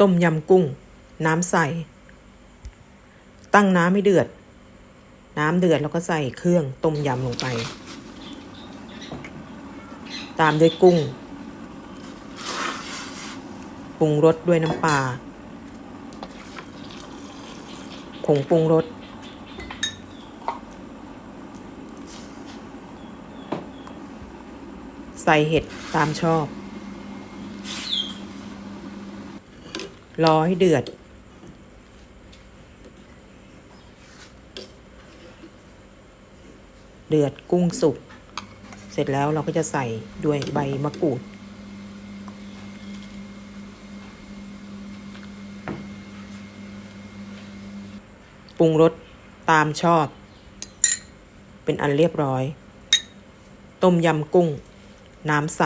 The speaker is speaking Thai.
ต้มยำกุ้ง น้ำใสตั้งน้ำให้เดือด น้ำเดือดแล้วก็ใส่เครื่องต้มยำลงไป ตามด้วยกุ้งปรุงรสด้วยน้ำปลาผงปรุงรส ใส่เห็ดตามชอบ รอให้เดือด เดือดกุ้งสุก เสร็จแล้วเราก็จะใส่ด้วยใบมะกรูด ปรุงรสตามชอบ เป็นอันเรียบร้อย ต้มยำกุ้ง น้ำใส